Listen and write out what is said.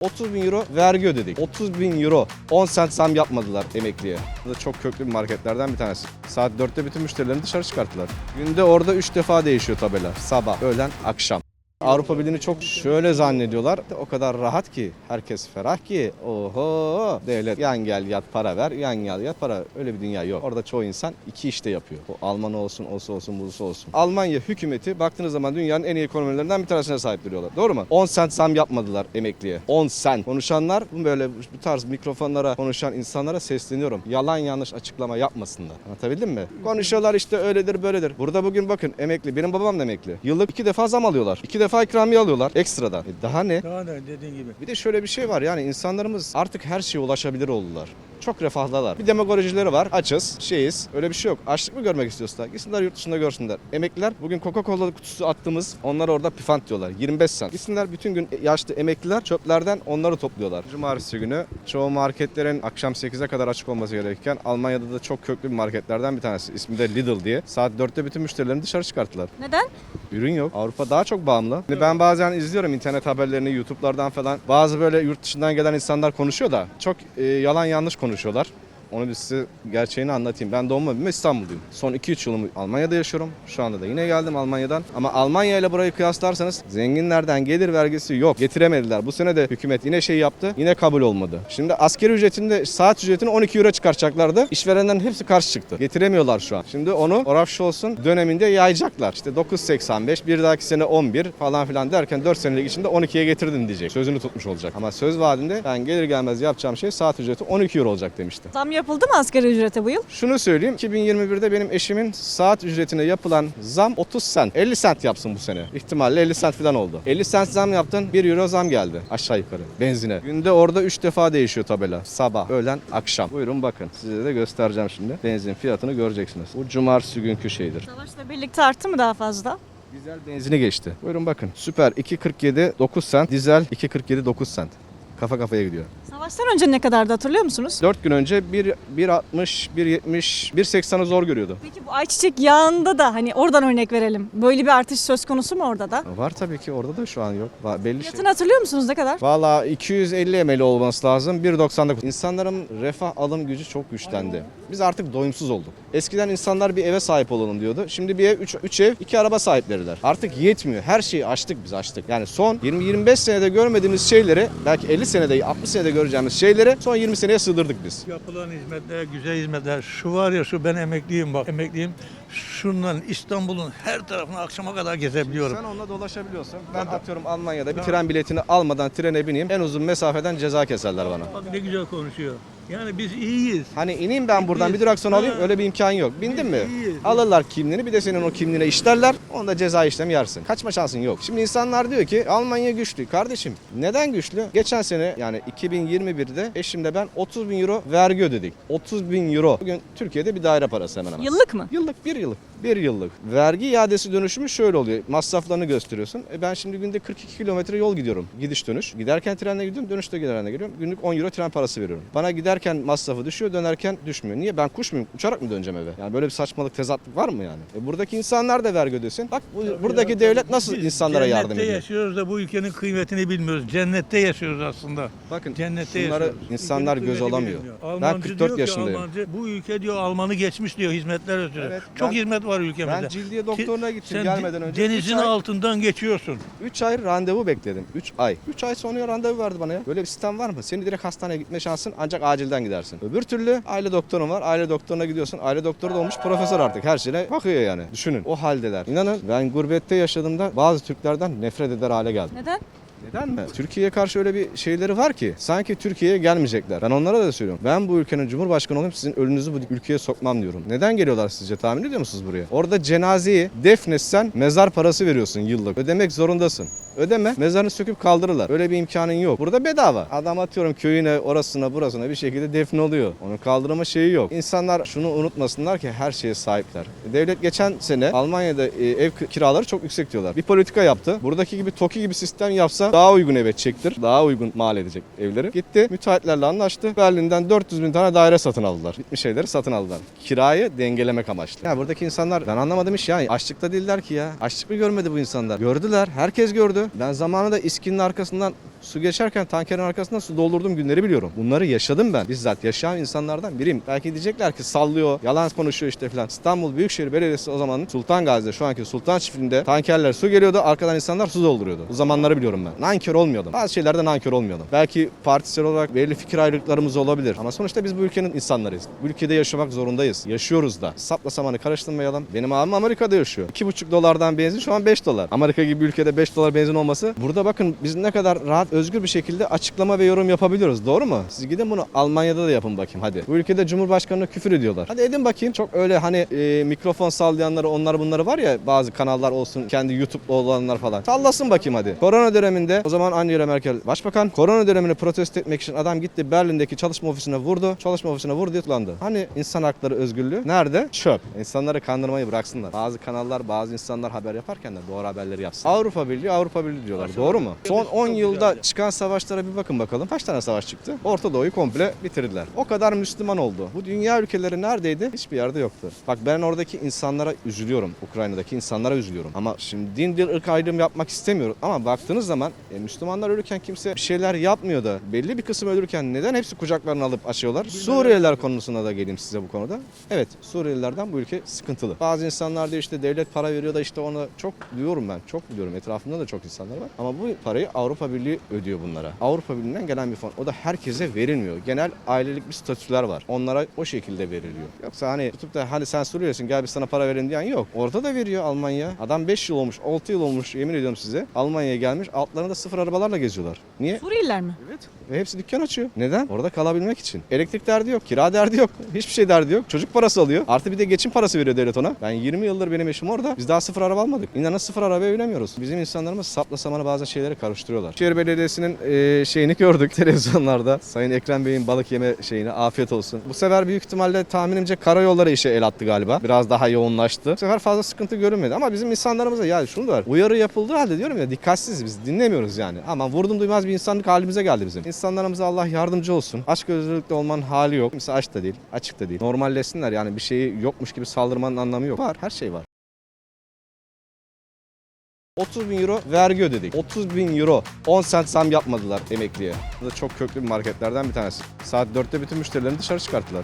30 bin euro vergi ödedik. 30 bin euro. 10 sent zam yapmadılar emekliye. Bu da çok köklü bir marketlerden bir tanesi. Saat 4'te bütün müşterilerini dışarı çıkarttılar. Günde orada 3 defa değişiyor tabela. Sabah, öğlen, akşam. Avrupa Birliği'ni çok şöyle zannediyorlar. O kadar rahat ki, herkes ferah ki. Oho! Devlet yan gel yat para ver, yan gel yat para. Öyle bir dünya yok. Orada çoğu insan iki işte yapıyor. O Alman olsun, olsa olsun, bulsa olsun. Almanya hükümeti baktığınız zaman dünyanın en iyi ekonomilerinden bir tanesine sahip duruyorlar. Doğru mu? 10 sent zam yapmadılar emekliye. 10 sent. Konuşanlar bu böyle bu tarz mikrofonlara konuşan insanlara sesleniyorum. Yalan yanlış açıklama yapmasınlar. Anlatabildim mi? Konuşuyorlar işte öyledir böyledir. Burada bugün bakın emekli. Benim babam da emekli. Yıllık iki defa zam alıyorlar. İki defa ikramiye alıyorlar ekstradan. E daha ne? Daha ne dediğin gibi. Bir de şöyle bir şey var yani insanlarımız artık her şeye ulaşabilir oldular. Çok refahlılar. Bir demagojileri var. Açız, şeyiz. Öyle bir şey yok. Açlık mı görmek istiyorsa gitsinler yurt dışında görsünler. Emekliler bugün Coca-Cola kutusu attığımız onlar orada pifant diyorlar. 25 sent. Gitsinler bütün gün yaşlı emekliler çöplerden onları topluyorlar. Cumartesi günü çoğu marketlerin akşam 8'e kadar açık olması gerekirken Almanya'da da çok köklü bir marketlerden bir tanesi. İsmi de Lidl diye. Saat 4'te bütün müşterilerini dışarı çıkarttılar. Neden? Ürün yok. Avrupa daha çok bağımlı. Hani Ben bazen izliyorum internet haberlerini YouTube'lardan falan. Bazı böyle yurt dışından gelen insanlar konuşuyor da çok e, yalan yanlış konuşuyorlar. Onu bir size gerçeğini anlatayım. Ben doğma büyüme İstanbulluyum. Son 2-3 yılımı Almanya'da yaşıyorum. Şu anda da yine geldim Almanya'dan. Ama Almanya ile burayı kıyaslarsanız zenginlerden gelir vergisi yok. Getiremediler. Bu sene de hükümet yine şey yaptı. Yine kabul olmadı. Şimdi askeri ücretinde saat ücretini 12 euro çıkaracaklardı. İşverenlerin hepsi karşı çıktı. Getiremiyorlar şu an. Şimdi onu Olaf Scholz'un döneminde yayacaklar. İşte 9.85 bir dahaki sene 11 falan filan derken 4 senelik içinde 12'ye getirdin diyecek. Sözünü tutmuş olacak. Ama söz vaadinde ben gelir gelmez yapacağım şey saat ücreti 12 euro olacak demişti. Zam yapıldı mı asgari ücrete bu yıl? Şunu söyleyeyim. 2021'de benim eşimin saat ücretine yapılan zam 30 sent. 50 sent yapsın bu sene. İhtimalle 50 sent falan oldu. 50 sent zam yaptın 1 euro zam geldi aşağı yukarı benzine. Günde orada 3 defa değişiyor tabela. Sabah, öğlen, akşam. Buyurun bakın. Size de göstereceğim şimdi. Benzin fiyatını göreceksiniz. Bu cumartesi günkü şeydir. Savaşla birlikte arttı mı daha fazla? Dizel benzini geçti. Buyurun bakın. Süper 2.47 9 sent. Dizel 2.47 9 sent. Kafa kafaya gidiyor. Savaştan önce ne kadardı hatırlıyor musunuz? 4 gün önce 1 1.60, 1.70, 1.80'ı zor görüyordu. Peki bu ayçiçek yağında da hani oradan örnek verelim. Böyle bir artış söz konusu mu orada da? Var tabii ki orada da şu an yok. Va- Belli şey. Fiyatını hatırlıyor musunuz ne kadar? Valla 250 ml olması lazım. 1.99. İnsanların refah alım gücü çok güçlendi. Biz artık doyumsuz olduk. Eskiden insanlar bir eve sahip olalım diyordu. Şimdi bir ev, 3 ev, 2 araba sahipleriler. Artık yetmiyor. Her şeyi açtık biz açtık. Yani son 20-25 senede görmediğimiz şeyleri belki 50 senede, 60 senede göreceğimiz şeyleri son 20 seneye sığdırdık biz. Yapılan hizmetler, güzel hizmetler. Şu var ya şu ben emekliyim bak. Emekliyim. Şundan İstanbul'un her tarafını akşama kadar gezebiliyorum. Sen onunla dolaşabiliyorsun. Ben atıyorum Almanya'da bir tren biletini almadan trene bineyim. En uzun mesafeden ceza keserler bana. Bak ne güzel konuşuyor. Yani biz iyiyiz. Hani ineyim ben buradan bir durak sonra alayım Ha. öyle bir imkan yok. Bindin mi? iyiyiz. Alırlar kimliğini bir de senin o kimliğine işlerler. Onda ceza işlemi yersin. Kaçma şansın yok. Şimdi insanlar diyor ki Almanya güçlü. Kardeşim neden güçlü? Geçen sene yani 2021'de eşimle ben 30 bin euro vergi ödedik. 30 bin euro. Bugün Türkiye'de bir daire parası hemen hemen. Yıllık mı? Yıllık bir yıllık. Bir yıllık. Vergi iadesi dönüşümü şöyle oluyor. Masraflarını gösteriyorsun. E ben şimdi günde 42 kilometre yol gidiyorum. Gidiş dönüş. Giderken trenle gidiyorum. Dönüşte trenle geliyorum. Günlük 10 euro tren parası veriyorum. Bana giderken masrafı düşüyor. Dönerken düşmüyor. Niye? Ben kuş muyum? Uçarak mı döneceğim eve? Yani böyle bir saçmalık tezatlık var mı yani? E buradaki insanlar da vergi ödesin. Bak bu, buradaki Ya, devlet nasıl biz insanlara yardım Cennette ediyor? yaşıyoruz da bu ülkenin kıymetini bilmiyoruz. Cennette yaşıyoruz aslında. Bakın Cennette şunları yaşıyoruz. insanlar Ülkenin göz alamıyor. Ben Almancı 44 diyor ki, yaşındayım. Almancı, bu ülke diyor Almanı geçmiş diyor hizmetler ötürü. Evet, Çok ben- hizmet var ülkemizde. Ben cildiye doktoruna gittim Sen gelmeden önce. Denizin Üç ay- altından geçiyorsun. 3 ay randevu bekledim. 3 ay. 3 ay sonra randevu verdi bana ya. Böyle bir sistem var mı? Seni direkt hastaneye gitme şansın ancak acilden gidersin. Öbür türlü aile doktorun var. Aile doktoruna gidiyorsun. Aile doktoru da olmuş profesör artık. Her şeyine bakıyor yani. Düşünün. O haldeler. İnanın ben gurbette yaşadığımda bazı Türklerden nefret eder hale geldim. Neden? Neden mi? Türkiye'ye karşı öyle bir şeyleri var ki sanki Türkiye'ye gelmeyecekler. Ben onlara da söylüyorum. Ben bu ülkenin cumhurbaşkanı olayım sizin ölünüzü bu ülkeye sokmam diyorum. Neden geliyorlar sizce tahmin ediyor musunuz buraya? Orada cenazeyi defnetsen mezar parası veriyorsun yıllık. Ödemek zorundasın. Ödeme. Mezarını söküp kaldırırlar. Öyle bir imkanın yok. Burada bedava. Adam atıyorum köyüne, orasına, burasına bir şekilde defne oluyor. Onun kaldırma şeyi yok. İnsanlar şunu unutmasınlar ki her şeye sahipler. Devlet geçen sene Almanya'da e, ev kiraları çok yüksek diyorlar. Bir politika yaptı. Buradaki gibi TOKİ gibi sistem yapsa daha uygun eve çektir. Daha uygun mal edecek evleri. Gitti müteahhitlerle anlaştı. Berlin'den 400 bin tane daire satın aldılar. Bitmiş şeyleri satın aldılar. Kirayı dengelemek amaçlı. Ya buradaki insanlar ben anlamadım iş ya. Açlıkta değiller ki ya. Açlık mı görmedi bu insanlar? Gördüler. Herkes gördü. Ben zamanında İSKİ'nin arkasından Su geçerken tankerin arkasında su doldurduğum günleri biliyorum. Bunları yaşadım ben. Bizzat yaşayan insanlardan biriyim. Belki diyecekler ki sallıyor, yalan konuşuyor işte falan. İstanbul Büyükşehir Belediyesi o zaman Sultan Gazi'de şu anki Sultan Çiftliği'nde tankerler su geliyordu. Arkadan insanlar su dolduruyordu. O zamanları biliyorum ben. Nankör olmuyordum. Bazı şeylerde nankör olmuyordum. Belki partisel olarak belli fikir ayrılıklarımız olabilir. Ama sonuçta biz bu ülkenin insanlarıyız. Bu ülkede yaşamak zorundayız. Yaşıyoruz da. Sapla samanı karıştırmayalım. Benim abim Amerika'da yaşıyor. 2,5 dolardan benzin şu an 5 dolar. Amerika gibi bir ülkede 5 dolar benzin olması. Burada bakın biz ne kadar rahat, özgür bir şekilde açıklama ve yorum yapabiliyoruz. Doğru mu? Siz gidin bunu Almanya'da da yapın bakayım hadi. Bu ülkede Cumhurbaşkanı'na küfür ediyorlar. Hadi edin bakayım. Çok öyle hani e, mikrofon sallayanları onlar bunları var ya bazı kanallar olsun kendi YouTube'da olanlar falan. Sallasın bakayım hadi. Korona döneminde o zaman Angela Merkel başbakan korona dönemini protesto etmek için adam gitti Berlin'deki çalışma ofisine vurdu. Çalışma ofisine vurdu tutuklandı. Hani insan hakları özgürlüğü nerede? Çöp. İnsanları kandırmayı bıraksınlar. Bazı kanallar bazı insanlar haber yaparken de doğru haberleri yapsın. Avrupa Birliği Avrupa Birliği diyorlar. Doğru mu? Son 10 yılda çıkan savaşlara bir bakın bakalım. Kaç tane savaş çıktı? Orta Doğu'yu komple bitirdiler. O kadar Müslüman oldu. Bu dünya ülkeleri neredeydi? Hiçbir yerde yoktu. Bak ben oradaki insanlara üzülüyorum. Ukrayna'daki insanlara üzülüyorum. Ama şimdi din, dil, ırk ayrımı yapmak istemiyorum. Ama baktığınız zaman e, Müslümanlar ölürken kimse bir şeyler yapmıyor da belli bir kısım ölürken neden hepsi kucaklarını alıp açıyorlar? Suriyeliler konusuna da geleyim size bu konuda. Evet Suriyelilerden bu ülke sıkıntılı. Bazı insanlar diyor işte devlet para veriyor da işte ona çok diyorum ben. Çok biliyorum. Etrafımda da çok insanlar var. Ama bu parayı Avrupa Birliği ödüyor bunlara. Avrupa Birliği'nden gelen bir fon. O da herkese verilmiyor. Genel ailelik bir statüler var. Onlara o şekilde veriliyor. Yoksa hani tutup da hadi sen Suriyelisin gel biz sana para verin diyen yok. Orada da veriyor Almanya. Adam 5 yıl olmuş, 6 yıl olmuş yemin ediyorum size. Almanya'ya gelmiş. Altlarında sıfır arabalarla geziyorlar. Niye? Suriyeliler mi? Evet. Ve hepsi dükkan açıyor. Neden? Orada kalabilmek için. Elektrik derdi yok, kira derdi yok, hiçbir şey derdi yok. Çocuk parası alıyor. Artı bir de geçim parası veriyor devlet ona. Ben 20 yıldır benim eşim orada. Biz daha sıfır araba almadık. İnanın sıfır arabaya binemiyoruz. Bizim insanlarımız sapla samanı bazen şeyleri karıştırıyorlar. Şehir Belediyesi'nin eee, şeyini gördük televizyonlarda. Sayın Ekrem Bey'in balık yeme şeyini afiyet olsun. Bu sefer büyük ihtimalle tahminimce karayolları işe el attı galiba. Biraz daha yoğunlaştı. Bu sefer fazla sıkıntı görünmedi. Ama bizim insanlarımıza ya şunu da var. Uyarı yapıldığı halde diyorum ya dikkatsiz biz dinlemiyoruz yani. Ama vurdum duymaz bir insanlık halimize geldi bizim. İnsanlarımıza Allah yardımcı olsun. Aşk gözlülükte olmanın hali yok. Kimse aç da değil, açık da değil. Normalleşsinler yani bir şeyi yokmuş gibi saldırmanın anlamı yok. Var, her şey var. 30 bin euro vergi ödedik. 30 bin euro 10 sent zam yapmadılar emekliye. Bu da çok köklü bir marketlerden bir tanesi. Saat 4'te bütün müşterilerini dışarı çıkarttılar.